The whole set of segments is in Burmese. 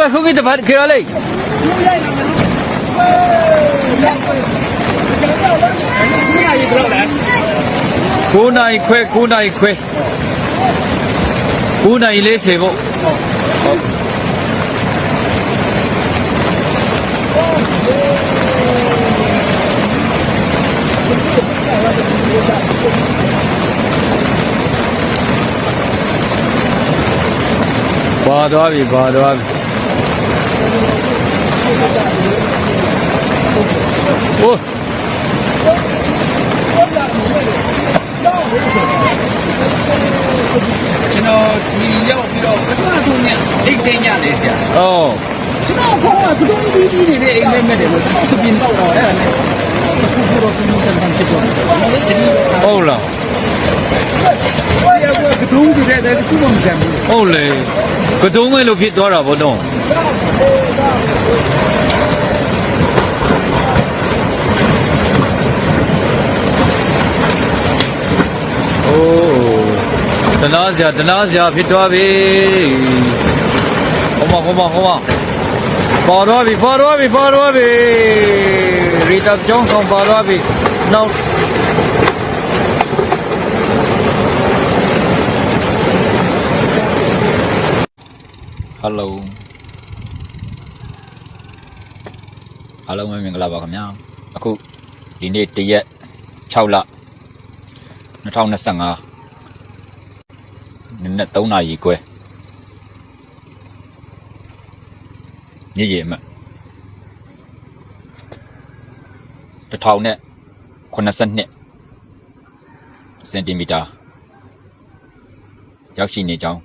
ဝဲခုကိတပတ်ခေရလေး9နိုင်ခွဲ9နိုင်ခွဲ9နိုင်40ပေါ့ဟုတ်ပါသွားပြီပါသွားပြီ ဟိုကျွန်တော်ဒီရောက်ပြီးတော့ပထမဆုံးညအိတ်သိမ်းညလေဆရာအော်ကျွန်တော်ခေါင်းကဘုံပြီးပြီးနေတဲ့အိတ်နဲ့မဲ့တယ်လို့စပင်တော့တော့အဲ့ဒါနဲ့ခုခုတော့သူစံခံဖြစ်တော့တယ်ဟုတ်လားဘယ်ရောကဒုံးကြတဲ့တဲ့ခုမှမကြမ်းဘူးဟုတ်လေကတုံးမဲလို့ဖြစ်သွားတာဗောတော့ တနာစရာတနာစရာဖြစ်သွားပြီဟောမဟောမဟောမပေါ်တော့ပြီပေါ်တော့ပြီပေါ်တော့ပြီရီတာကျောင်းဆောင်ပေါ်တော့ပြီနောက်ဟယ်လိုအားလုံးပဲမင်္ဂလာပါခင်ဗျာအခုဒီနေ့တရက်6လ 2025နနက်3နာရီခွဲညရည်အမတ်1000နဲ့82စင်တီမီတာရောက်ရှိနေကြောင်း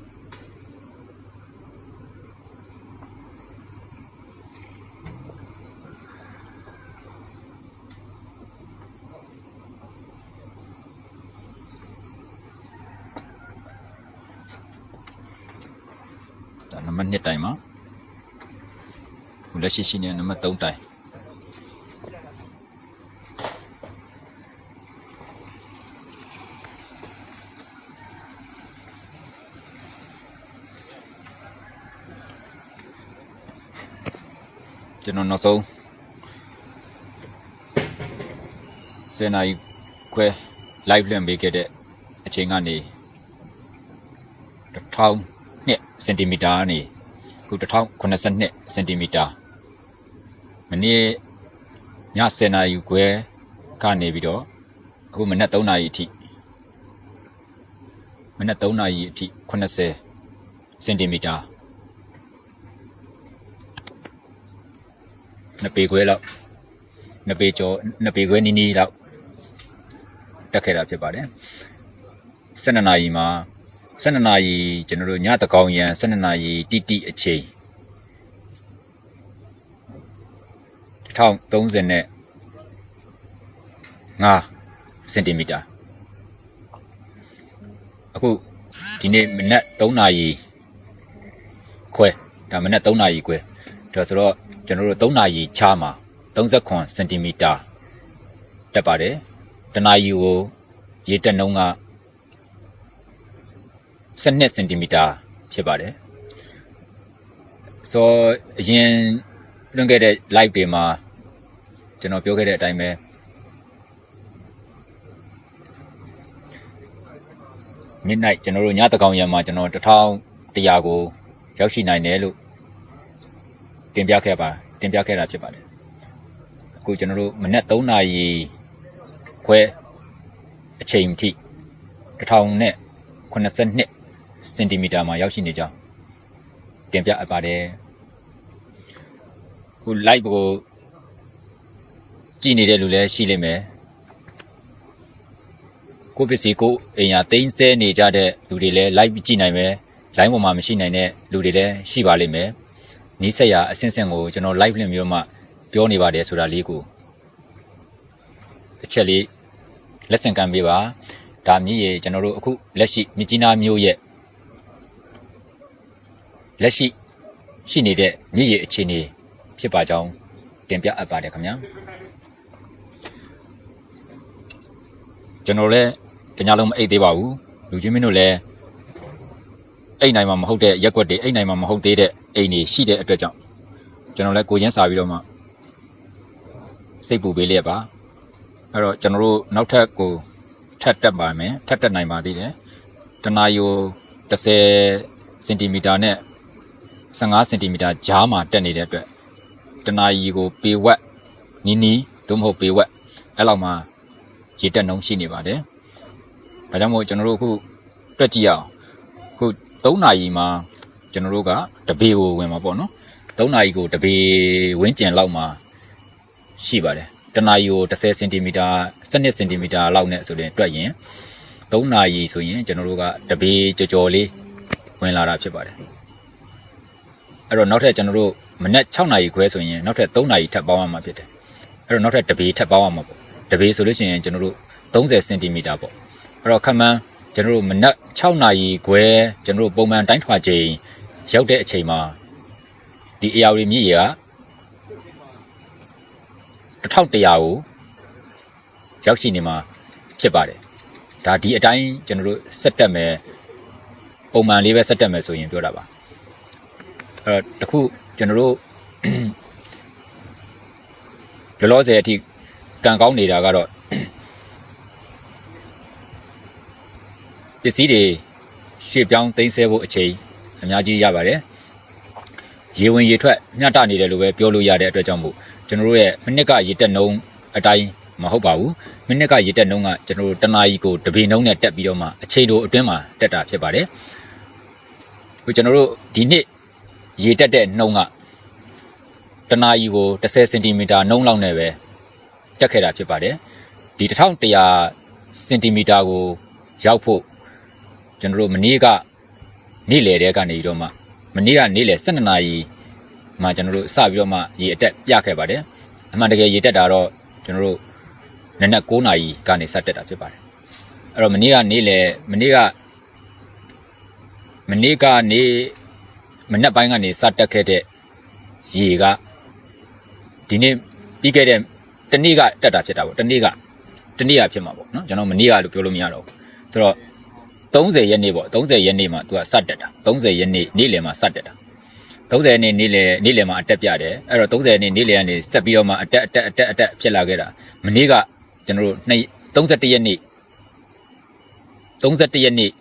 ဒါနံပါတ်1တိုင်မှာခုလက် ရှိရှိနေနံပါတ်3တိုင်ကျွန်တော်နောက်ဆုံးစနေနိုင်ခွဲ live လွှင့်ပေးခဲ့တဲ့အချိန်ကနေ1000နှစ်စင်တီမီတာကနေခု1082စင်တီမီတာ မနေ့ည7နာရီခွဲကနေပြီးတော့အခုမနက်3နာရီအထိမနက်3နာရီအထိ80စင်တီမီတာနှစ်ပေခွဲလောက်နှစ်ပေကျော်နှစ်ပေခွဲနီးနီးလောက်တက်ခဲ့တာဖြစ်ပါတယ်12နာရီမှာ12နာရီကျွန်တော်တို့ညတကောင်ရန်12နာရီတိတိအချိန် 1030နဲ့5စင်တီမီတာအခုဒီနေ့မနက်3နာရီခွဲဒါမနက်3နာရီခွဲဒါဆိုတော့ကျွန်တော်တို့3နာရီချာမှာ39စင်တီမီတာတက်ပါတယ်တနာရီကိုရေတက်နှုန်းက12စင်တီမီတာဖြစ်ပါတယ်ဆိုအရင်လွှင့်ခဲ့တဲ့ live တွေမှာ ကျွန်တော်ပြောခဲ့တဲ့အတိုင်းပဲညနေကျွန်တော်တို့ညတကောင်ရံမှာကျွန်တော်1100ကိုရောက်ရှိနိုင်တယ်လို့တင်ပြခဲ့ပါတင်ပြခဲ့တာဖြစ်ပါတယ်အခုကျွန်တော်တို့မနက်3နာရီခွဲအချိန်ထိ1000နဲ့82စင်တီမီတာမှာရောက်ရှိနေကြောင်းတင်ပြအပ်ပါတယ်ခု live ကို ကြည့်နေတဲ့လူလည်းရှိလိမ့်မယ်ကိုယ့်ပစ္စည်းကိုယ်အိမ်ယာတိမ့်ဆဲနေကြတဲ့လူတွေလည်း live ကြည့်နိုင်မယ် line ပေါ်မှာမရှိနိုင်တဲ့လူတွေလည်းရှိပါလိမ့်မယ်နီးစက်ရအဆင့်ဆင့်ကိုကျွန်တော် live လင့်ပြီးတော့မှပြောနေပါတယ်ဆိုတာလေးကိုတစ်ချက်လေးလက်ဆင့်ကမ်းပေးပါဒါမြည်ရေကျွန်တော်တို့အခုလက်ရှိမြကြီးနားမြို့ရဲ့လက်ရှိရှိနေတဲ့မြစ်ရည်အခြေအနေဖြစ်ပါကြောင်းတင်ပြအပ်ပါတယ်ခင်ဗျာ ကျွန်တော်လည်းတညလုံးမအိပ်သေးပါဘူးလူချင်းမင်းတို့လည်းအိတ်နိုင်မှာမဟုတ်တဲ့ရက်ွက်တွေအိတ်နိုင်မှာမဟုတ်သေးတဲ့အိမ်တွေရှိတဲ့အတွက်ကြောင့်ကျွန်တော်လည်းကိုချင်းစာပြီးတော့မှစိတ်ပူပေးလျက်ပါအဲ့တော့ကျွန်တော်တို့နောက်ထပ်ကိုထပ်တက်ပါမယ်ထပ်တက်နိုင်ပါသေးတယ်တနာယို30စင်တီမီတာနဲ့15စင်တီမီတာကြားမှာတက်နေတဲ့အတွက်တနာယီကိုပေဝက်နီးနီးသို့မဟုတ်ပေဝက်အဲ့လောက်မှာ ရေတက်နှုန်းရှိနေပါတယ်ဒါကြောင့်မို့ကျွန်တော်တို့အခုတွက်ကြည့်ရအောင်အခု3နာရီမှာကျွန်တော်တို့ကတပေကိုဝင်မှာပေါ့နော်3နာရီကိုတပေဝင်းကျင်လောက်မှာရှိပါတယ်တနာရီကို10စင်တီမီတာ12စင်တီမီတာလောက်နဲ့ဆိုရင်တွက်ရင်3နာရီဆိုရင်ကျွန်တော်တို့ကတပေကြော်ကြော်လေးဝင်လာတာဖြစ်ပါတယ်အဲ့တော့နောက်ထပ်ကျွန်တော်တို့မနက်6နာရီခွဲဆိုရင်နောက်ထပ်3နာရီထပ်ပေါင်းရမှာဖြစ်တယ်အဲ့တော့နောက်ထပ်တပေထပ်ပေါင်းရမှာပေါ့ တပေဆိုလို့ရှိရင်ကျွန်တော်တို့30စင်တီမီတာပေါ့အဲ့တော့ခန့်မှန်းကျွန်တော်တို့မနက်6နာရီခွဲကျွန်တော်တို့ပုံမှန်တိုင်းထွာချိန်ရောက်တဲ့အချိန်မှာဒီအရာဝတီမြစ်ရေက1100ကိုရောက်ရှိနေမှာဖြစ်ပါတယ်ဒါဒီအတိုင်းကျွန်တော်တို့ဆက်တက်မယ်ပုံမှန်လေးပဲဆက်တက်မယ်ဆိုရင်ပြောတာပါအဲ့တော့တခုကျွန်တော်တို့လောလောဆယ်အထိ ကံကောင်းနေတာကတော့ပစ္စည်းတွေရှေ့ပြောင်းသိမ်းဆဲဖို့အချိန်အများကြီးရပါတယ်ရေဝင်ရေထွက်မျှတနေတယ်လို့ပဲပြောလို့ရတဲ့အတွက်ကြောင့်မို့ကျွန်တော်တို့ရဲ့မိနစ်ကရေတက်နှုံးအတိုင်းမဟုတ်ပါဘူးမိနစ်ကရေတက်နှုံးကကျွန်တော်တို့တနာရီကိုတပေနှုံးနဲ့တက်ပြီးတော့မှအချိန်တိုအတွင်းမှာတက်တာဖြစ်ပါတယ်ခုကျွန်တော်တို့ဒီနှစ်ရေတက်တဲ့နှုံးကတနာရီကို10စင်တီမီတာနှုံးလောက်နဲ့ပဲ တက်ခဲ့တာဖြစ်ပါတယ်ဒီ1100စင်တီမီတာကိုရောက်ဖို့ကျွန်တော်တို့မနေ့ကနေ့လယ်တဲကနေပြီးတော့မှမနေ့ကနေ့လယ်12နာရီမှကျွန်တော်တို့စပြီးတော့မှရေအတက်ပြခဲ့ပါတယ်အမှန်တကယ်ရေတက်တာတော့ကျွန်တော်တို့နနက်9နာရီကနေစတက်တာဖြစ်ပါတယ်အဲ့တော့မနေ့ကနေ့လယ်မနေ့ကမနေ့ကနေမနက်ပိုင်းကနေစတက်ခဲ့တဲ့ရေကဒီနေ့ပြီးခဲ့တဲ့ တနေ့ကတက်တာဖြစ်တာပေါ့တနေ့ကတနေ့ကဖြစ်မှာပေါ့နော်ကျွန်တော်မနေ့ကလို့ပြောလို့မရတော့ဘူးဆိုတော့30ရက်နေ့ပေါ့30ရက်နေ့မှာသူကစတက်တာ30ရက်နေ့နေ့လယ်မှာစတက်တာ30ရက်နေ့နေ့လယ်နေ့လယ်မှာအတက်ပြတယ်အဲ့တော့30ရက်နေ့နေ့လယ်ကနေဆက်ပြီးတော့မှအတက်အတက်အတက်အတက်ဖြစ်လာခဲ့တာမနေ့ကကျွန်တော်တို့နှစ်31ရက်နေ့31ရက်နေ့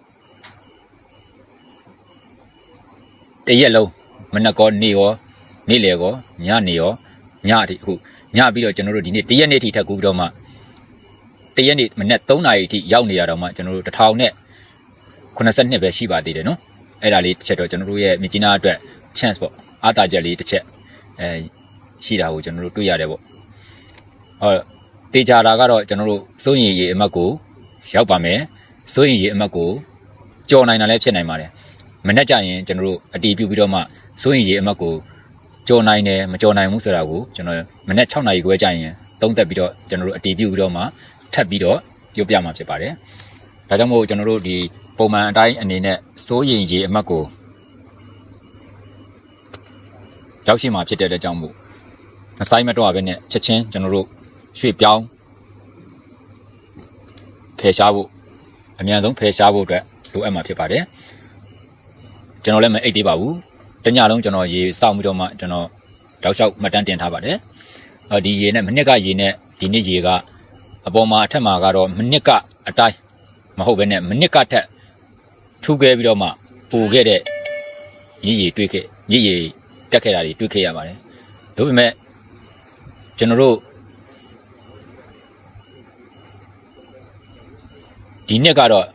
တရက်လုံးမနက်ကောနေ့ရောနေ့လယ်ကောညနေရောညအထိအခု ညပြီးတော့ကျွန်တော်တို့ဒီနေ့တရက်နေ့ထိထပ်ကူပြီးတော့မှတရက်နေ့မနက်3နာရီအထိရောက်နေရတော့မှကျွန်တော်တို့တစ်ထောင်နဲ့82ပဲရှိပါသေးတယ်နော်အဲ့ဒါလေးတစ်ချက်တော့ကျွန်တော်တို့ရဲ့မြကြီးနားအတွက် chance ပေါ့အားတာချက်လေးတစ်ချက်အဲရှိတာကိုကျွန်တော်တို့တွေ့ရတယ်ပေါ့ဟောတေချာတာကတော့ကျွန်တော်တို့စိုးရင်ရေအမတ်ကိုရောက်ပါမယ်စိုးရင်ရေအမတ်ကိုကြော်နိုင်တာလည်းဖြစ်နိုင်ပါတယ်မနေ့ကျရင်ကျွန်တော်တို့အတီးပြုပြီးတော့မှစိုးရင်ရေအမတ်ကို ကြော်နိုင်တယ်မကြော်နိုင်ဘူးဆိုတာကိုကျွန်တော်မနေ့6နာရီခွဲကျရင်သုံးသက်ပြီးတော့ကျွန်တော်တို့အတီးပြုပြီးတော့မှထပ်ပြီးတော့ပြောပြမှာဖြစ်ပါတယ်ဒါကြောင့်မို့ကျွန်တော်တို့ဒီပုံမှန်အတိုင်းအနေနဲ့စိုးရင်ရေအမတ်ကိုရောက်ရှိမှာဖြစ်တဲ့အတွက်ကြောင့်မို့မဆိုင်မတော့ဘဲနဲ့ချက်ချင်းကျွန်တော်တို့ရွှေ့ပြောင်းဖယ်ရှားဖို့အမြန်ဆုံးဖယ်ရှားဖို့အတွက်လိုအပ်မှာဖြစ်ပါတယ်ကျွန်တော်လည်းမအိတ်သေးပါဘူး တညလုံးကျွန်တော်ရေစောင့်ပြီးတော့မှကျွန်တော်တောက်လျှောက်မှတ်တမ်းတင်ထားပါတယ်အော်ဒီရေနဲ့မနစ်ကရေနဲ့ဒီနေ့ရေကအပေါ်မှာအထက်မှာကတော့မနစ်ကအတိုင်းမဟုတ်ဘဲနဲ့မနစ်ကထက်ထူခဲ့ပြီးတော့မှပူခဲ့တဲ့မြည်ရည်တွေးခဲ့မြည်ရည်တက်ခဲ့တာတွေတွေးခဲ့ရပါတယ်ဒါပေမဲ့ကျွန်တော်တို့ဒီနှစ်ကတော့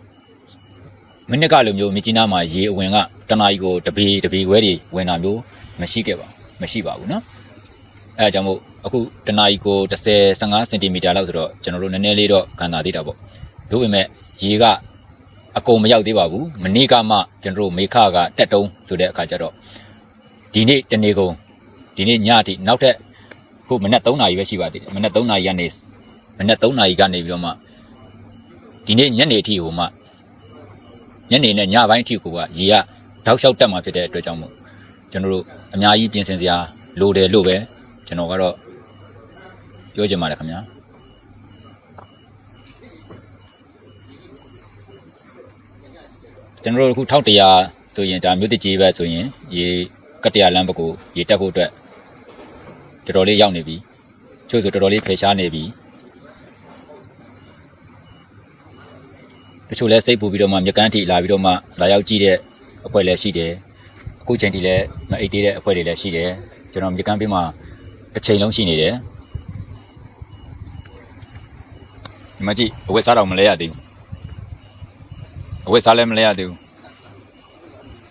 မနစ်ကလိုမျိုးမြကြီးနားမှာရေအဝင်ကတနာကြီးကိုတပေတပေခွဲတွေဝင်တာမျိုးမရှိခဲ့ပါဘူးမရှိပါဘူးเนาะအဲဒါကြောင့်မို့အခုတနာကြီးကို30 15စင်တီမီတာလောက်ဆိုတော့ကျွန်တော်တို့နည်းနည်းလေးတော့ခံတာသေးတာပေါ့ဒါပေမဲ့ရေက အကုန်မရောက်သေးပါဘူးမနေ့ကမှကျွန်တော်တို့မေခကတက်တုံးဆိုတဲ့အခါကျတော့ဒီနေ့တနေ့ကုန်ဒီနေ့ညအထိနောက်ထပ်ခုမနက်3နာရီပဲရှိပါသေးတယ်မနက်3နာရီကနေမနက်3နာရီကနေပြီးတော့မှဒီနေ့ညနေအထိဟိုမှ ညနေနဲ့ညပိုင်းအထိကိုကရေကတောက်လျှောက်တက်มาဖြစ်တဲ့အတွက်ကြောင့်မို့ကျွန်တော်တို့အများကြီးပြင်ဆင်စရာလိုတယ်လို့ပဲကျွန်တော်ကတော့ပြောချင်ပါတယ်ခင်ဗျာကျွန်တော်တို့အခု1100ဆိုရင်ဒါမြို့တကြီးပဲဆိုရင်ရေကတ္တရာလမ်းဘက်ကိုရေတက်ဖို့အတွက်တော်တော်လေးရောက်နေပြီချို့ဆိုတော်တော်လေးဖယ်ရှားနေပြီ တချို့လဲစိတ်ပူပြီးတော့မှမြကန်းထိလာပြီးတော့မှလာရောက်ကြည့်တဲ့အဖွဲ့လည်းရှိတယ်အခုချိန်ထိလည်းမအိတ်သေးတဲ့အဖွဲ့တွေလည်းရှိတယ်ကျွန်တော်မြကန်းပြီးမှတစ်ချိန်လုံးရှိနေတယ်ဒီမကြည့်အဝတ်စားတော့မလဲရသေးဘူးအဝတ်စားလည်းမလဲရသေးဘူး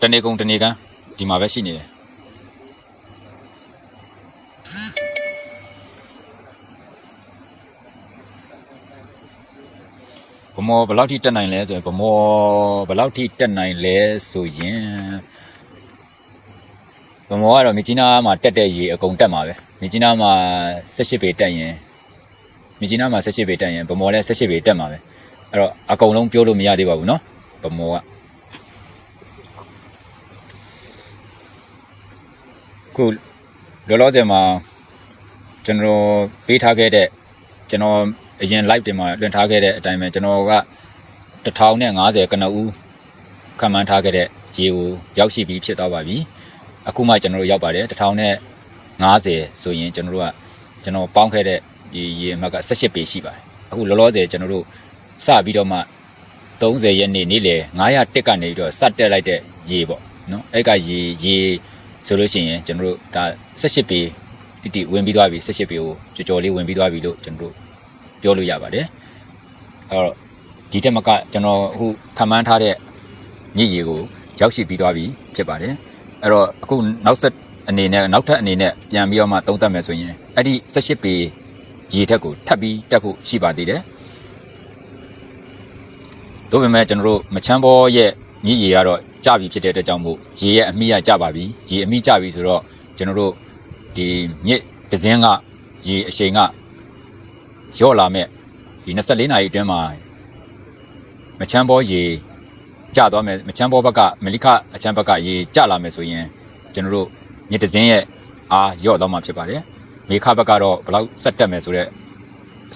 တနေကုန်တနေကန်းဒီမှာပဲရှိနေတယ် မောဘယ်လောက်ထိတက်နိုင်လဲဆိုရင်ဗမောဘယ်လောက်ထိတက်နိုင်လဲဆိုရင်ဗမောကတော့မြကြီးနားမှာတက်တဲ့ရေအကုန်တက်မှာပဲမြကြီးနားမှာ18ပေတက်ရင်မြကြီးနားမှာ18ပေတက်ရင်ဗမောလည်း18ပေတက်မှာပဲအဲ့တော့အကုန်လုံးပြောလို့မရသေးပါဘူးเนาะဗမောကခုလောလောဆယ်မှာကျွန်တော်ပေးထားခဲ့တဲ့ကျွန်တော် အရင် live တင်မှာလွှင့်ထားခဲ့တဲ့အတိုင်းပဲကျွန်တော်က1050ကနဦးခံမှန်းထားခဲ့တဲ့ရေကိုရောက်ရှိပြီးဖြစ်သွားပါပြီအခုမှကျွန်တော်တို့ရောက်ပါတယ်1050ဆိုရင်ကျွန်တော်တို့ကကျွန်တော်ပေါင်းခဲ့တဲ့ဒီရေအမှတ်က18ပေရှိပါတယ်အခုလောလောဆယ်ကျွန်တော်တို့စပြီးတော့မှ30ရက်နေ့နေ့လယ်900တက်ကနေပြီးတော့စတက်လိုက်တဲ့ရေပေါ့နော်အဲ့ကရေရေဆိုလို့ရှိရင်ကျွန်တော်တို့ဒါ18ပေတိတိဝင်ပြီးသွားပြီ18ပေကိုကြော်ကြော်လေးဝင်ပြီးသွားပြီလို့ကျွန်တော်တို့ ပြောလို့ရပါတယ်အဲ့တော့ဒီတက်မကကျွန်တော်အခုခံမှန်းထားတဲ့မြစ်ရေကိုရောက်ရှိပြီးသွားပြီဖြစ်ပါတယ်အဲ့တော့အခုနောက်ဆက်အနေနဲ့နောက်ထပ်အနေနဲ့ပြန်ပြီးတော့မှသုံးသပ်မယ်ဆိုရင်အဲ့ဒီ18ပေရေထက်ကိုထပ်ပြီးတက်ဖို့ရှိပါသေးတယ်တို့ပေမဲ့ကျွန်တော်တို့မချမ်းဘောရဲ့မြစ်ရေကတော့ကျပြီဖြစ်တဲ့အတွက်ကြောင့်မို့ရေရဲ့အမိကကျပါပြီရေအမိကျပြီဆိုတော့ကျွန်တော်တို့ဒီမြစ်တစ်စင်းကရေအရှိန်က ရော့လာမဲ့ဒီ24နာရီအတွင်းမှာမချမ်းဘောရေကျသွားမယ်မချမ်းဘောဘက်ကမလိခအချမ်းဘက်ကရေကျလာမယ်ဆိုရင်ကျွန်တော်တို့မြစ်တစင်းရဲ့အားရော့သွားမှာဖြစ်ပါတယ်မေခဘက်ကတော့ဘယ်လောက်ဆက်တက်မယ်ဆိုတော့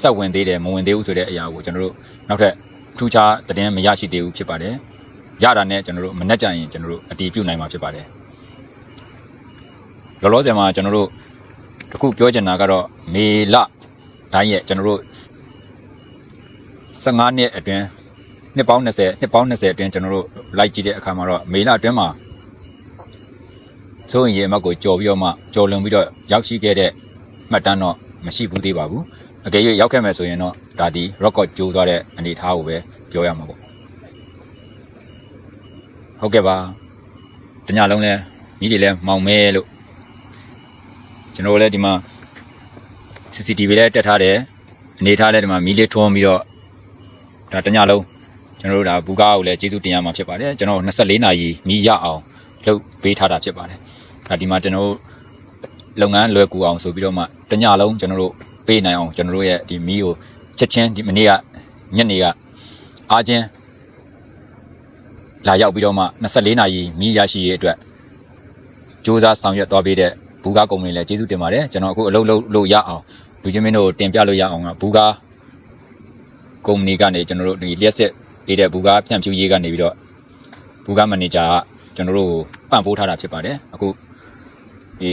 ဆက်ဝင်သေးတယ်မဝင်သေးဘူးဆိုတဲ့အရာကိုကျွန်တော်တို့နောက်ထပ်ထူးခြားသတင်းမရရှိသေးဘူးဖြစ်ပါတယ်ရတာနဲ့ကျွန်တော်တို့မနှက်ကြရင်ကျွန်တော်တို့အတီးပြုတ်နိုင်မှာဖြစ်ပါတယ်လောလောဆယ်မှာကျွန်တော်တို့တခုပြောချင်တာကတော့မေလ တိုင်းရဲ့ကျွန်တော်တို့15နှစ်အတွင်းနှစ်ပေါင်း20နှစ်ပေါင်း20အတွင်းကျွန်တော်တို့လိုက်ကြည့်တဲ့အခါမှာတော့မေလအတွင်းမှာစိုးရင်ရေအမတ်ကိုကြော်ပြီးတော့မှကြော်လွန်ပြီးတော့ရောက်ရှိခဲ့တဲ့မှတ်တမ်းတော့မရှိဘူးသေးပါဘူးအကယ်၍ရောက်ခဲ့မယ်ဆိုရင်တော့ဒါဒီ record ကျိုးသွားတဲ့အနေအထားကိုပဲပြောရမှာပေါ့ဟုတ်ကဲ့ပါတညလုံးလဲညီတွေလဲမောင်မဲလို့ကျွန်တော်တို့လည်းဒီမှာ CCTV လည်းတက်ထားတယ်အနေထားလည်းဒီမှာမီးလေးထွန်းပြီးတော့ဒါတညလုံးကျွန်တော်တို့ဒါဘူကားကိုလည်းကျေးဇူးတင်ရမှာဖြစ်ပါတယ်ကျွန်တော်24နာရီမီးရအောင်လုပ်ပေးထားတာဖြစ်ပါတယ်ဒါဒီမှာကျွန်တော်တို့လုပ်ငန်းလွယ်ကူအောင်ဆိုပြီးတော့မှတညလုံးကျွန်တော်တို့ပေးနိုင်အောင်ကျွန်တော်တို့ရဲ့ဒီမီးကိုချက်ချင်းဒီမနေ့ကညနေကအားချင်းလာရောက်ပြီးတော့မှ24နာရီမီးရရှိရေးအတွက်စ조사ဆောင်ရွက်သွားပေးတဲ့ဘူကားကုမ္ပဏီလည်းကျေးဇူးတင်ပါတယ်ကျွန်တော်အခုအလုပ်လုပ်လို့ရအောင် လူချင်းမင်းတို့တင်ပြလို့ရအောင်ကဘူကာကုမ္ပဏီကနေကျွန်တော်တို့ဒီလျှက်စစ်ပေးတဲ့ဘူကာဖြန့်ဖြူးရေးကနေပြီးတော့ဘူကာမန်နေဂျာကကျွန်တော်တို့ကိုပံ့ပိုးထားတာဖြစ်ပါတယ်အခုဒီ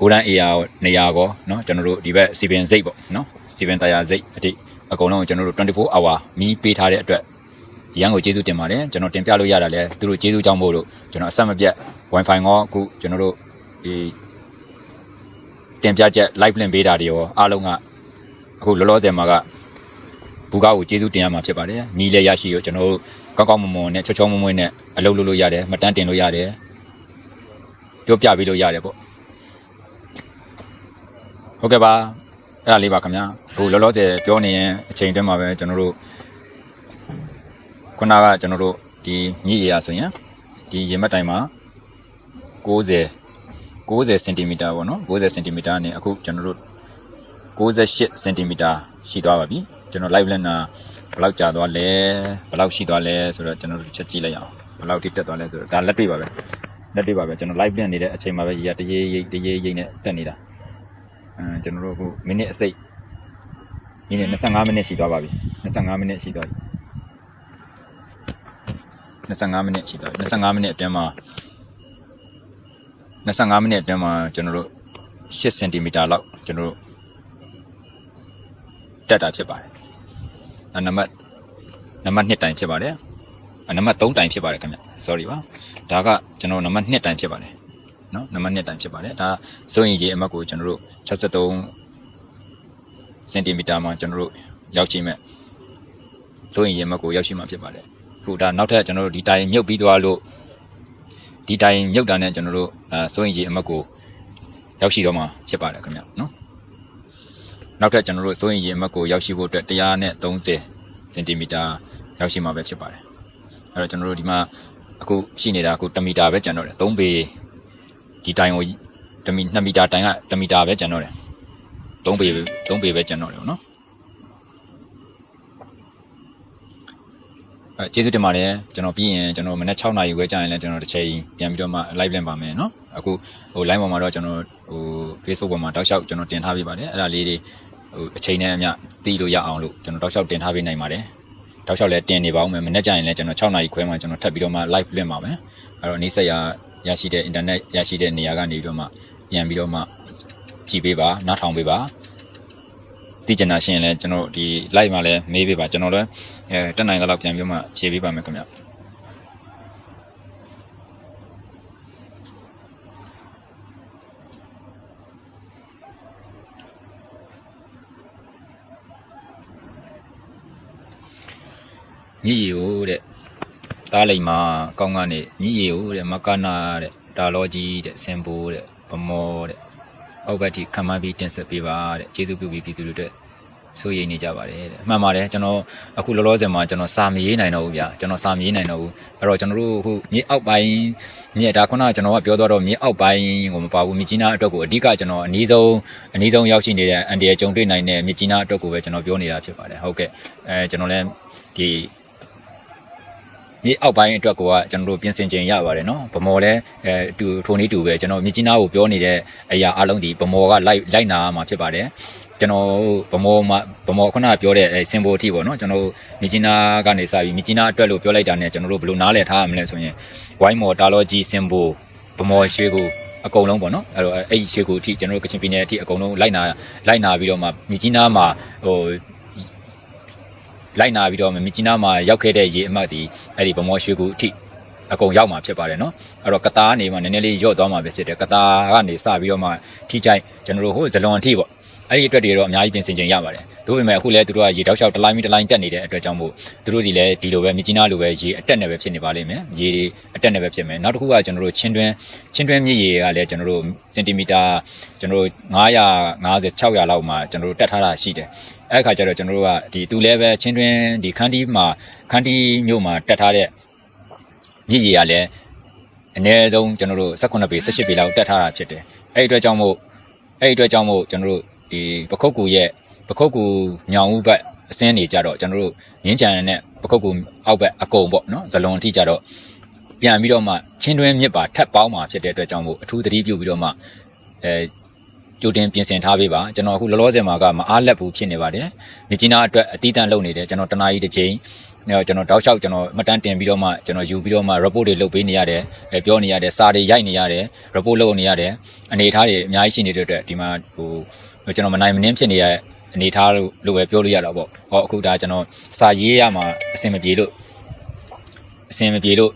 ကိုဒန်အေယာနေရာကောเนาะကျွန်တော်တို့ဒီဘက်စီပင်စိတ်ပေါ့เนาะစီပင်တရားစိတ်အတိတ်အကုန်လုံးကိုကျွန်တော်တို့24 hour မီးပေးထားတဲ့အတွက်ရန်ကိုကျေးဇူးတင်ပါတယ်ကျွန်တော်တင်ပြလို့ရတာလဲသူတို့ကျေးဇူးကြောင့်မို့လို့ကျွန်တော်အဆက်မပြတ် wifi ကောအခုကျွန်တော်တို့ဒီ တင်ပြချက် live link ပေးတာတွေရောအားလုံးကအခုလောလောဆယ်မှာကဘူကားကိုကျေးဇူးတင်ရမှာဖြစ်ပါတယ်။နီးလည်းရရှိရောကျွန်တော်တို့ကောင်းကောင်းမွန်မွန်နဲ့ချောချောမွန်မွန်နဲ့အလုပ်လုပ်လို့ရတယ်မှတ်တမ်းတင်လို့ရတယ်ပြောပြပေးလို့ရတယ်ပေါ့ဟုတ်ကဲ့ပါအဲ့ဒါလေးပါခင်ဗျာအခုလောလောဆယ်ပြောနေရင်အချိန်တွင်းမှာပဲကျွန်တော်တို့ခုနကကျွန်တော်တို့ဒီမြည်ရရဆိုရင်ဒီရေမတ်တိုင်မှာ90 90စင်တီမီတာပေါ့နော်90စင်တီမီတာနဲ့အခုကျွန်တော်တို့68စင်တီမီတာရှိသွားပါပြီကျွန်တော် live lens ဘယ်လောက်ကြာသွားလဲဘယ်လောက်ရှိသွားလဲဆိုတော့ကျွန်တော်တို့ချက်ကြည့်လိုက်အောင်ဘယ်လောက်ထိတက်သွားလဲဆိုတော့ဒါလက်တွေ့ပါပဲလက်တွေ့ပါပဲကျွန်တော် live lens နေတဲ့အချိန်မှာပဲရေတရေရိတ်တရေရိတ်နဲ့တက်နေတာအဲကျွန်တော်တို့အခုမိနစ်အစိတ်မိနစ်25မိနစ်ရှိသွားပါပြီ25မိနစ်ရှိသွားပြီ25မိနစ်ရှိသွားပြီ25မိနစ်အတွင်းမှာ 25မိနစ်အတွင်းမှာကျွန်တော်တို့8စင်တီမီတာလောက်ကျွန်တော်တို့တက်တာဖြစ်ပါတယ်အနံပါတ်နံပါတ်2တိုင်ဖြစ်ပါတယ်အနံပါတ်3တိုင်ဖြစ်ပါတယ်ခင်ဗျ sorry ပါဒါကကျွန်တော်နံပါတ်2တိုင်ဖြစ်ပါတယ်နော်နံပါတ်2တိုင်ဖြစ်ပါတယ်ဒါစိုးရင်ကြီးအမတ်ကိုကျွန်တော်တို့63စင်တီမီတာမှာကျွန်တော်တို့ရောက်ချိန်မဲ့စိုးရင်ကြီးအမတ်ကိုရောက်ရှိမှာဖြစ်ပါတယ်ခုဒါနောက်ထပ်ကျွန်တော်တို့ဒီတိုင်မြုပ်ပြီးသွားလို့ ဒီတိုင်မြုပ်တာနဲ့ကျွန်တော်တို့အဲစိုးရင်ကြီးအမတ်ကိုရောက်ရှိတော့မှာဖြစ်ပါတယ်ခင်ဗျနော်နောက်ထပ်ကျွန်တော်တို့စိုးရင်ကြီးအမတ်ကိုရောက်ရှိဖို့အတွက်130စင်တီမီတာရောက်ရှိမှာပဲဖြစ်ပါတယ်အဲ့တော့ကျွန်တော်တို့ဒီမှာအခုရှိနေတာအခု1မီတာပဲကျန်တော့တယ်3ပေဒီတိုင်ကို1မီ2မီတာတိုင်က1မီတာပဲကျန်တော့တယ်3ပေ3ပေပဲကျန်တော့တယ်ပေါ့နော် ကျေးဇူးတင်ပါတယ်ကျွန်တော်ပြီးရင်ကျွန်တော်မနေ့6နာရီခွဲကြာရင်လည်းကျွန်တော်တစ်ချိန်ပြန်ပြီးတော့မှ live လင်းပါမယ်เนาะအခုဟို live ပေါ်မှာတော့ကျွန်တော်ဟို Facebook ပေါ်မှာတောက်လျှောက်ကျွန်တော်တင်ထားပေးပါတယ်အဲ့ဒါလေးတွေဟိုအချိန်နဲ့အမျှသိလို့ရအောင်လို့ကျွန်တော်တောက်လျှောက်တင်ထားပေးနိုင်ပါတယ်တောက်လျှောက်လည်းတင်နေပါဦးမယ်မနေ့ကျရင်လည်းကျွန်တော်6နာရီခွဲမှာကျွန်တော်ထပ်ပြီးတော့မှ live လင်းပါမယ်အဲ့တော့နေ့ဆက်ရရရှိတဲ့ internet ရရှိတဲ့နေရာကနေပြီးတော့မှပြန်ပြီးတော့မှကြည့်ပေးပါနားထောင်ပေးပါသိကျင်တာရှိရင်လည်းကျွန်တော်ဒီ live မှာလည်းမေးပေးပါကျွန်တော်လည်း အဲတက်နိုင်တဲ့လောက်ပြန်ပြီးတော့မှဖြေပေးပါမယ်ခင်ဗျမြည်ရီကိုတဲ့တားလိမ်မှာကောင်းကနေမြည်ရီကိုတဲ့မကနာတဲ့ဒါလောကြီးတဲ့စင်ဘိုးတဲ့ဗမောတဲ့အောက်ဘက်ထိခံမပြီးတင်ဆက်ပေးပါတဲ့ကျေးဇူးပြုပြီးပြည်သူတွေအတွက် စိုးရိမ်နေကြပါတယ်တဲ့အမှန်ပါတယ်ကျွန်တော်အခုလောလောဆယ်မှာကျွန်တော်စာမရေးနိုင်တော့ဘူးဗျာကျွန်တော်စာမရေးနိုင်တော့ဘူးအဲ့တော့ကျွန်တော်တို့အခုမြေအောက်ပိုင်းမြေဒါခုနကကျွန်တော်ကပြောတော့တော့မြေအောက်ပိုင်းကိုမပါဘူးမြကြီးနားအတွက်ကိုအဓိကကျွန်တော်အနည်းဆုံးအနည်းဆုံးရောက်ရှိနေတဲ့အန်ဒီရဲ့ကြုံတွေ့နိုင်တဲ့မြကြီးနားအတွက်ကိုပဲကျွန်တော်ပြောနေတာဖြစ်ပါတယ်ဟုတ်ကဲ့အဲကျွန်တော်လည်းဒီမြေအောက်ပိုင်းအတွက်ကိုကကျွန်တော်တို့ပြင်ဆင်ချိန်ရပါတယ်နော်ဗမော်လည်းအဲတူထိုနည်းတူပဲကျွန်တော်မြကြီးနားကိုပြောနေတဲ့အရာအလုံးဒီဗမော်ကလိုက်လိုက်နာမှာဖြစ်ပါတယ် ကျွန်တော်ဗမော်မှာဗမော်ခုနကပြောတဲ့အဲစင်ဘိုအထိပေါ့နော်ကျွန်တော်မြကြီးနားကနေစပြီးမြကြီးနားအတွက်လို့ပြောလိုက်တာနဲ့ကျွန်တော်တို့ဘယ်လိုနားလည်ထားရမလဲဆိုရင်ဝိုင်းမော်တာလောကြီးစင်ဘိုဗမော်ရွှေကိုအကုန်လုံးပေါ့နော်အဲ့တော့အဲ့ဒီရွှေကိုအထိကျွန်တော်တို့ကချင်ပြည်နယ်အထိအကုန်လုံးလိုက်နာလိုက်နာပြီးတော့မှမြကြီးနားမှာဟိုလိုက်နာပြီးတော့မြကြီးနားမှာရောက်ခဲ့တဲ့ရေအမှတ်ဒီအဲ့ဒီဗမောရွှေကူအထိအကုန်ရောက်မှာဖြစ်ပါတယ်နော်အဲ့တော့ကတာကနေမှနည်းနည်းလေးရော့သွားမှာပဲဖြစ်တယ်ကတာကနေစပြီးတော့မှထိချိုက်ကျွန်တော်တို့ဟိုဇလွန်အထိပေါ့ အဲ့ဒီအတွက်တွေတော့အများကြီးပြင်ဆင်ချိန်ရပါတယ်တို့ပေမဲ့အခုလည်းသူတို့ကရေတောက်လျှောက်တစ်လိုင်းမီတစ်လိုင်းတက်နေတဲ့အတွက်ကြောင့်မို့သူတို့ဒီလည်းဒီလိုပဲမြကြီးနားလိုပဲရေအတက်နဲ့ပဲဖြစ်နေပါလိမ့်မယ်ရေတွေအတက်နဲ့ပဲဖြစ်မယ်နောက်တစ်ခုကကျွန်တော်တို့ချင်းတွင်းချင်းတွင်းမြစ်ရေကလည်းကျွန်တော်တို့စင်တီမီတာကျွန်တော်တို့950 600လောက်မှာကျွန်တော်တို့တက်ထားတာရှိတယ်အဲ့ခါကျတော့ကျွန်တော်တို့ကဒီတူလဲပဲချင်းတွင်ဒီခန်းတီးမှာခန်းတီးမြို့မှာတက်ထားတဲ့မြစ်ရည်ကလည်းအနည်းဆုံးကျွန်တော်တို့18ပေ18ပေလောက်တက်ထားတာဖြစ်တယ်အဲ့ဒီအတွက်ကြောင့်မို့အဲ့ဒီအတွက်ကြောင့်မို့ကျွန်တော်တို့ ဒီပခုတ်ကူရဲ့ပခုတ်ကူညောင်ဦးဘက်အစင်းနေကြတော့ကျွန်တော်တို့ငင်းချန်နဲ့ပခုတ်ကူအောက်ဘက်အကုံပေါ့နော်ဇလွန်အထိကြတော့ပြန်ပြီးတော့မှချင်းတွင်းမြစ်ပါထပ်ပေါင်းမှာဖြစ်တဲ့အတွက်ကြောင့်မို့အထူးသတိပြုပြီးတော့မှအဲကြိုတင်ပြင်ဆင်ထားပေးပါကျွန်တော်အခုလောလောဆယ်မှာကမအားလက်ဘူးဖြစ်နေပါတယ်မြကြီးနားအတွက်အတီးတန့်လုပ်နေတယ်ကျွန်တော်တနားကြီးတစ်ချိန်နော်ကျွန်တော်တောက်လျှောက်ကျွန်တော်မတန်းတင်ပြီးတော့မှကျွန်တော်ယူပြီးတော့မှ report တွေလုပ်ပေးနေရတယ်အဲပြောနေရတယ်စာတွေရိုက်နေရတယ် report လုပ်နေရတယ် အနေအထားတွေအများကြီးရှိနေတဲ့အတွက်ဒီမှာဟိုကျွန်တော်မနိုင်မနှင်းဖြစ်နေတဲ့အနေအထားလို့လို့ပဲပြောလို့ရတော့ပေါ့ဟောအခုဒါကျွန်တော်စာရေးရမှာအဆင်မပြေလို့အဆင်မပြေလို့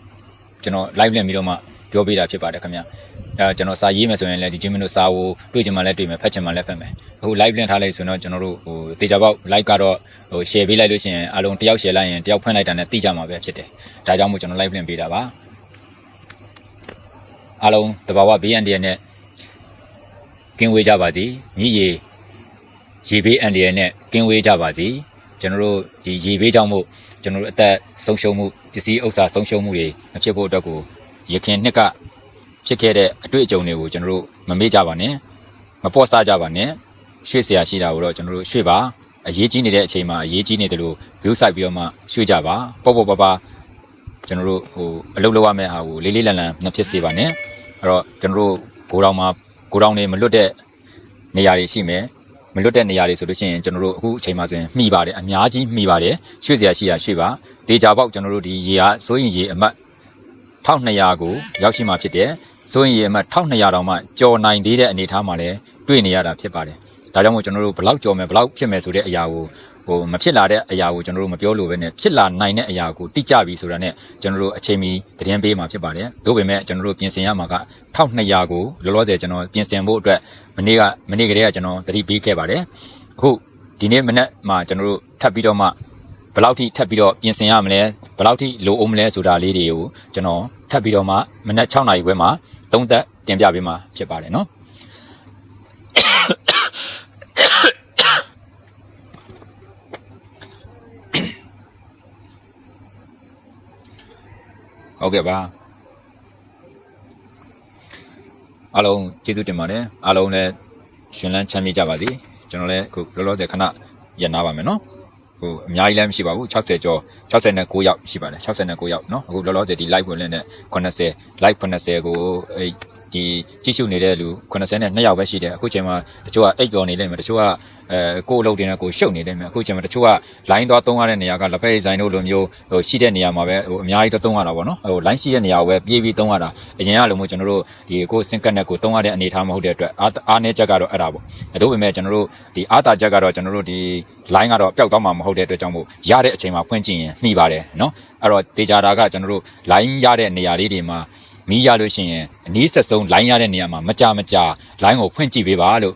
ကျွန်တော် live လင့်ပြီးတော့မှပြောပေးတာဖြစ်ပါတယ်ခင်ဗျာအဲကျွန်တော်စာရေးမယ်ဆိုရင်လည်းဒီဂျင်းမင်းတို့စာကိုတွေ့ချင်မှလည်းတွေ့မယ်ဖတ်ချင်မှလည်းဖတ်မယ်အခု live လင့်ထားလိုက်ဆိုတော့ကျွန်တော်တို့ဟိုတေချာပေါက် live ကတော့ဟို share ပေးလိုက်လို့ရှိရင်အားလုံးတယောက် share လိုက်ရင်တယောက်ဖွင့်လိုက်တာနဲ့သိကြမှာပဲဖြစ်တယ်ဒါကြောင့်မို့ကျွန်တော် live လင့်ပေးတာပါအားလုံးတဘာဝဘေးအန္တရာယ်နဲ့ ကင်းဝေးကြပါစေမြည်ရေရေဘေးအန္တရာယ်နဲ့ကင်းဝေးကြပါစေကျွန်တော်တို့ဒီရေဘေးကြောင့်မို့ကျွန်တော်တို့အသက်ဆုံးရှုံးမှုပစ္စည်းဥစ္စာဆုံးရှုံးမှုတွေမဖြစ်ဖို့အတွက်ကိုရခင်နှစ်က ဖြစ်ခဲ့တဲ့အတွေ့အကြုံတွေကိုကျွန်တော်တို့မမေ့ကြပါနဲ့မပေါ့ဆကြပါနဲ့ရွှေ့เสียရှိတာကိုတော့ကျွန်တော်တို့ရွှေ့ပါအရေးကြီးနေတဲ့အချိန်မှာအရေးကြီးနေတယ်လို့ view site ပြီးတော့မှရွှေ့ကြပါပေါ့ပေါ့ပါပါကျွန်တော်တို့ဟိုအလုပ်လုပ်ရမယ့်ဟာကိုလေးလေးလံလံမဖြစ်စေပါနဲ့အဲ့တော့ကျွန်တော်တို့ကိုတောင်မှာ ကိုတောင်တွေမလွတ်တဲ့နေရာတွေရှိမယ်မလွတ်တဲ့နေရာတွေဆိုလို့ရှိရင်ကျွန်တော်တို့အခုအချိန်မှဆိုရင်မှီပါတယ်အများကြီးမှီပါတယ်ရွှေ့စရာရှိရာရွှေ့ပါဒေဂျာပေါက်ကျွန်တော်တို့ဒီရေအားစိုးရင်ရေအမှတ်1200ကိုရောက်ရှိမှဖြစ်တယ်စိုးရင်ရေအမှတ်1200တောင်မှကျော်နိုင်သေးတဲ့အနေအထားမှာလည်းတွေ့နေရတာဖြစ်ပါတယ်ဒါကြောင့်မို့ကျွန်တော်တို့ဘလောက်ကြော်မယ်ဘလောက်ဖြစ်မယ်ဆိုတဲ့အရာကိုဟိုမဖြစ်လာတဲ့အရာကိုကျွန်တော်တို့မပြောလို့ပဲနဲ့ဖြစ်လာနိုင်တဲ့အရာကိုတိကျပြီဆိုတာနဲ့ကျွန်တော်တို့အချိန်မီသတင်းပေးမှာဖြစ်ပါတယ်။ဒါ့ပေမဲ့ကျွန်တော်တို့ပြင်ဆင်ရမှာက 1200ကိုလောလောဆယ်ကျွန်တော်ပြင်ဆင်ဖို့အတွက်မနေ့ကမနေ့ကတည်းကကျွန်တော်သတိပေးခဲ့ပါတယ်အခုဒီနေ့မနေ့မှကျွန်တော်တို့ထပ်ပြီးတော့မှဘယ်လောက်ထိထပ်ပြီးတော့ပြင်ဆင်ရမလဲဘယ်လောက်ထိလိုအောင်မလဲဆိုတာလေးတွေကိုကျွန်တော်ထပ်ပြီးတော့မှမနေ့6နာရီခွဲမှာသုံးသက်တင်ပြပေးမှာဖြစ်ပါတယ်နော်ဟုတ်ကဲ့ပါ အားလုံးကျေးဇူးတင်ပါတယ်အားလုံးလည်းရှင်လန်းချမ်းမြေ့ကြပါစေကျွန်တော်လည်းအခုလောလောဆယ်ခဏရန်နာပါမယ်နော်ဟိုအများကြီးလည်းမရှိပါဘူး60ကျော်69ယောက်ရှိပါတယ်69ယောက်နော်အခုလောလောဆယ်ဒီ live ဝင်လင်းနဲ့80 live 80ကိုအဲ့ ဒီကြည့်ရှုနေတဲ့လူ80နဲ့2ယောက်ပဲရှိတယ်အခုချိန်မှာတချို့ကအိတ်ပြောနေလိမ့်မယ်တချို့ကအဲကိုယ်အလုပ်တင်နဲ့ကိုယ်ရှုပ်နေလိမ့်မယ်အခုချိန်မှာတချို့က line သွားသုံးရတဲ့နေရာကလက်ဖက်ဆိုင်တို့လိုမျိုးဟိုရှိတဲ့နေရာမှာပဲဟိုအများကြီးတော့သုံးရတာပေါ့နော်ဟို line ရှိတဲ့နေရာကိုပဲပြေးပြီးသုံးရတာအရင်ကလိုမျိုးကျွန်တော်တို့ဒီကိုယ်စင်ကတ်နဲ့ကိုယ်သုံးရတဲ့အနေအထားမဟုတ်တဲ့အတွက်အားအားနည်းချက်ကတော့အဲ့ဒါပေါ့ဒါတို့ပေမဲ့ကျွန်တော်တို့ဒီအားတာချက်ကတော့ကျွန်တော်တို့ဒီ line ကတော့ပျောက်သွားမှာမဟုတ်တဲ့အတွက်ကြောင့်မို့ရတဲ့အချိန်မှာဖွင့်ကြည့်ရင်နှီးပါတယ်နော်အဲ့တော့တေချာတာကကျွန်တော်တို့ line ရတဲ့နေရာလေးတွေမှာ မီးရလို့ရှိရင်အနည်းဆက်ဆုံး line ရတဲ့နေရာမှာမကြမကြ line ကိုဖွင့်ကြည့်ပေးပါလို့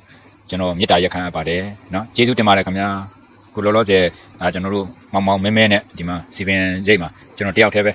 ကျွန်တော်မေတ္တာရက်ခံအပ်ပါတယ်နော်ကျေးဇူးတင်ပါတယ်ခင်ဗျာခုလောလောဆယ်အဲကျွန်တော်တို့မောင်မောင်မဲမဲနဲ့ဒီမှာစီပင်ရိတ်မှာကျွန်တော်တယောက်တည်းပဲ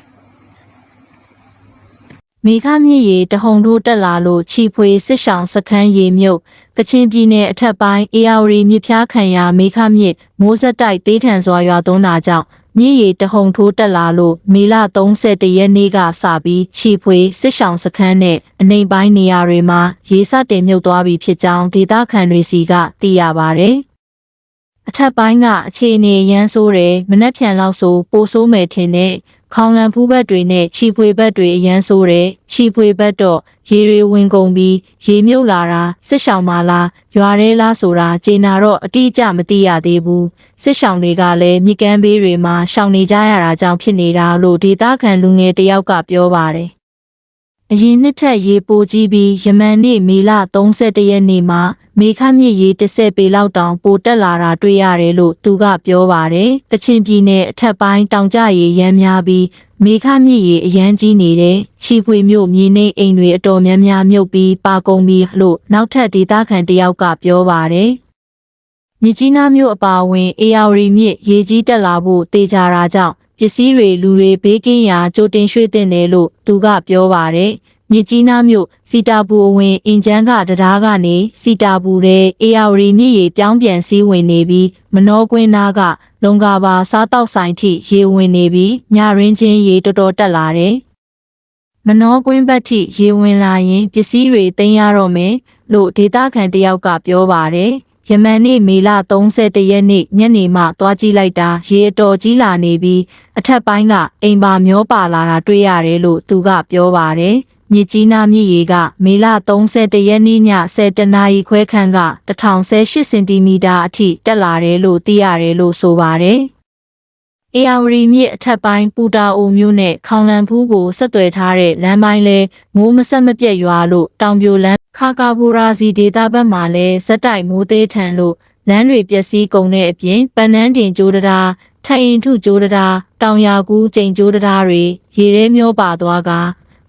မေခမြစ်ရေတဟုန်တို့တက်လာလို့ချီဖွေစစ်ဆောင်စခန်းရေမြုပ်ကချင်ပြည်နယ်အထက်ပိုင်းအေယာဝတီမြစ်ဖျားခံရမေခမြစ်မိုးဆက်တိုက်သေးထန်စွာရွာသွန်းတာကြောင့် မြစ်ရေတဟုန်ထိုးတက်လာလို့မေလ31ရက်နေ့ကစပြီးချီဖွေစစ်ဆောင်စခန်းနဲ့အနိမ့်ပိုင်းနေရာတွေမှာရေစတင်မြုပ်သွားပြီဖြစ်ကြောင်းဒေသခံတွေစီကသိရပါဗျ။အထက်ပိုင်းကအခြေအနေရမ်းဆိုးတယ်မနှက်ဖြန်လောက်ဆိုပိုဆိုးမယ်ထင်တဲ့ ခေါင်လန်ဖူးဘက်တွေနဲ့ခြီဖွေဘက်တွေအရန်ဆိုးတယ်ခြီဖွေဘက်တော့ရေတွေဝင်ကုန်ပြီးရေမြုပ်လာတာစစ်ဆောင်မလားရွာရဲလားဆိုတာဂျေနာတော့အတိအကျမသိရသေးဘူးစစ်ဆောင်တွေကလည်းမြစ်ကမ်းဘေးတွေမှာရှောင်နေကြရတာကြောင့်ဖြစ်နေတာလို့ဒေသခံလူငယ်တယောက်ကပြောပါတယ် အရင်နှစ်ထက်ရေပိုကြီးပြီးယမန်နေ့မေလ31ရက်နေ့မှာမေခမြစ်ရေ30ပေလောက်တောင်ပိုတက်လာတာတွေ့ရတယ်လို့သူကပြောပါတယ်။ကချင်ပြည်နယ်အထက်ပိုင်းတောင်ကျရေရမ်းများပြီးမေခမြစ်ရေအရမ်းကြီးနေတယ်။ချီဖွေမြို့မြေနေအိမ်တွေအတော်များများမြုပ်ပြီးပါကုန်ပြီးလို့နောက်ထပ်ဒေသခံတယောက်ကပြောပါတယ်။မြစ်ကြီးနားမြို့အပါအဝင်အေယာဝတီမြစ်ရေကြီးတက်လာဖို့တေချာတာကြောင့် ပစ္စည်းတွေလူတွေဘေးကင်းရာကြိုတင်ရွှေ့တင်တယ်လို့သူကပြောပါတယ်။မြစ်ကြီးနားမြို့စီတာပူအဝင်အင်ဂျန်ကတရားကနေစီတာပူတဲ့အေယာဝတီမြစ်ရေပြောင်းပြန်စည်းဝင်နေပြီးမနောကွင်းနာကလုံကာပါစားတောက်ဆိုင်ထိရေဝင်နေပြီးညရင်းချင်းရေတော်တော်တက်လာတယ်။မနောကွင်းဘက်ထိရေဝင်လာရင်ပစ္စည်းတွေတင်ရတော့မယ်လို့ဒေတာခန်တယောက်ကပြောပါတယ်။ ယမန်နေ့မေလ31ရက်နေ့ညနေမှသွားကြည့်လိုက်တာရေအတော်ကြီးလာနေပြီးအထက်ပိုင်းကအိမ်ပါမျောပါလာတာတွေ့ရတယ်လို့သူကပြောပါတယ်။မြစ်ကြီးနားမြစ်ရေကမေလ31ရက်နေ့ည10တနာရီခွဲခန့်က1018စင်တီမီတာအထိတက်လာတယ်လို့သိရတယ်လို့ဆိုပါတယ်။အေယာဝတီမြစ်အထက်ပိုင်းပူတာအိုမြို့နဲ့ခေါင်လန်ဖူးကိုဆက်သွယ်ထားတဲ့လမ်းပိုင်းလဲမိုးမဆက်မပြတ်ရွာလို့တောင်ပြိုလမ်း ခါကာဘူရာစီဒေတာဘက်မှာလဲဇက်တိုက်မိုးသေးထန်လို့လမ်းတွေပျက်စီးကုန်တဲ့အပြင်ပန်းနန်းတင်ကျိုးတရားထပ်ရင်ထုကျိုးတရားတောင်ယာကူးကျိန်ကျိုးတရားတွေရေထဲမျောပါသွားက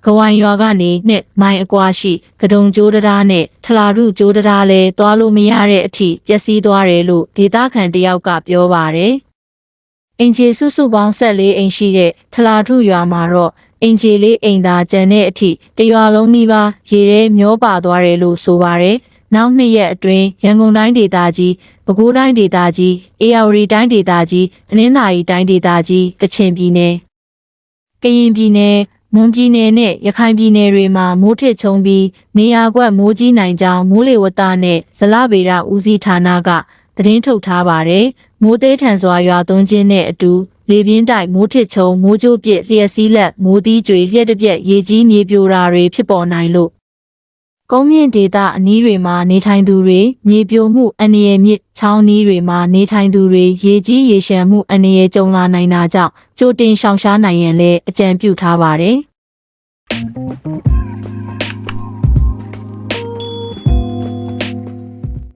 ကဝိုင်ရွာကနေနှစ်မိုင်အကွာရှိကဒုံကျိုးတရားနဲ့ထလာရုကျိုးတရားလဲသွားလို့မရတဲ့အထိပျက်စီးသွားတယ်လို့ဒေတာခန်တယောက်ကပြောပါတယ်။အင်ဂျီစုစုပေါင်း14အိမ်ရှိတဲ့ထလာထုရွာမှာတော့ အင်ဂျီလေးအိမ်သာကျန်တဲ့အထိတရွာလုံးနီးပါးရေထဲမျောပါသွားတယ်လို့ဆိုပါတယ်။နောက်နှစ်ရက်အတွင်းရန်ကုန်တိုင်းဒေသကြီးပဲခူးတိုင်းဒေသကြီးအေရဝတီတိုင်းဒေသကြီးအနင်္သာရီတိုင်းဒေသကြီးကချင်ပြည်နယ်ကရင်ပြည်နယ်မွန်ပြည်နယ်နဲ့ရခိုင်ပြည်နယ်တွေမှာမိုးထစ်ချုံပြီးနေရာကွက်မိုးကြီးနိုင်ကြောင်းမိုးလေဝသနဲ့ဇလဗေဒဦးစီးဌာနကသတင်းထုတ်ထားပါတယ်။မိုးသေးထန်စွာရွာသွန်းခြင်းနဲ့အတူ လေပြင်းတိုက်မိုးထစ်ချုံမိုးကြိုးပစ်လျှက်စီးလက်မိုးသီးကြွေလျှက်တစ်ပြက်ရေကြီးမြေပြိုတာတွေဖြစ်ပေါ်နိုင်လို့ကုန်းမြင့်ဒေသအနီးတွေမှာနေထိုင်သူတွေမြေပြိုမှုအန္တရာယ်မြစ်ချောင်းနီးတွေမှာနေထိုင်သူတွေရေကြီးရေရှမ်းမှုအန္တရာယ်ကြုံလာနိုင်တာကြောင့်ကြိုတင်ရှောင်ရှားနိုင်ရန်လည်းအကြံပြုထားပါတယ်။